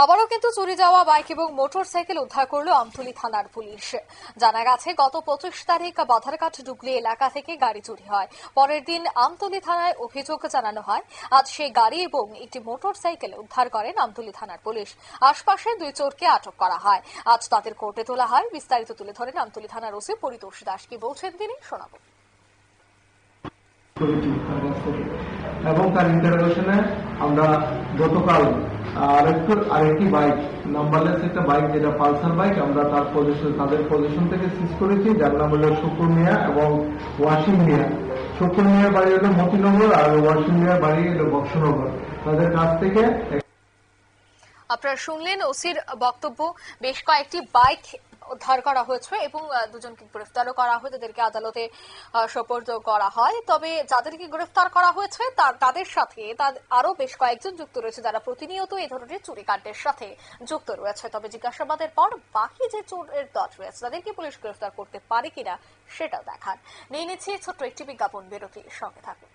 আবারও কিন্তু চুরি যাওয়া বাইক এবং মোটর সাইকেল উদ্ধার করল আমতলী থানার পুলিশ। জানা গেছে, গত পঁচিশ তারিখ বাধারঘাট ডুগলি এলাকা থেকে গাড়ি চুরি হয়। পরের দিন আমতলী থানায় অভিযোগ জানানো হয়, আজ সেই গাড়ি এবং একটি মোটর সাইকেল উদ্ধার করেন আমতলী থানার পুলিশ। আশপাশে দুই চোরকে আটক করা হয়। আজ তাদের কোর্টে তোলা হয়। বিস্তারিত তুলে ধরেন আমতলী থানার ওসি পরিতোষ দাস। কি বলছেন তিনি? শোনাবো। এবং তার ইন্টারোগেশনে আমরা গতকাল আরেকটু আরেকটি বাইক নাম্বারলেস একটা বাইক যেটা পালসার বাইক আমরা তার পজিশন তাদের পজিশন থেকে সিজ করেছি, যার নাম হলো শুকুর মিয়া এবং ওয়াসিম মিয়া শুকুর মিয়ার বাড়ি হলো মতিনগর আর ওয়াসিম মিয়ার বাড়ি হলো বক্সনগর। তাদের কাছ থেকে আপনারা শুনলেন ওসির বক্তব্য। বেশ কয়েকটি বাইক উদ্ধার করা হয়েছে এবং দুজনকে গ্রেফতারও করা হয়, তাদেরকে আদালতে সোপর্দ করা হয়। তবে যাদেরকে গ্রেফতার করা হয়েছে তাদের সাথে আরও বেশ কয়েকজন যুক্ত রয়েছে যারা প্রতিনিয়ত এই ধরনের চুরিকাণ্ডের সাথে যুক্ত রয়েছে। তবে জিজ্ঞাসাবাদের পর বাকি যে চোরের দল রয়েছে, তাদেরকে পুলিশ গ্রেফতার করতে পারে কিনা সেটা দেখার। নিয়ে নিচ্ছে ছোট্ট একটি বিজ্ঞাপন বিরতির সঙ্গে থাকুন।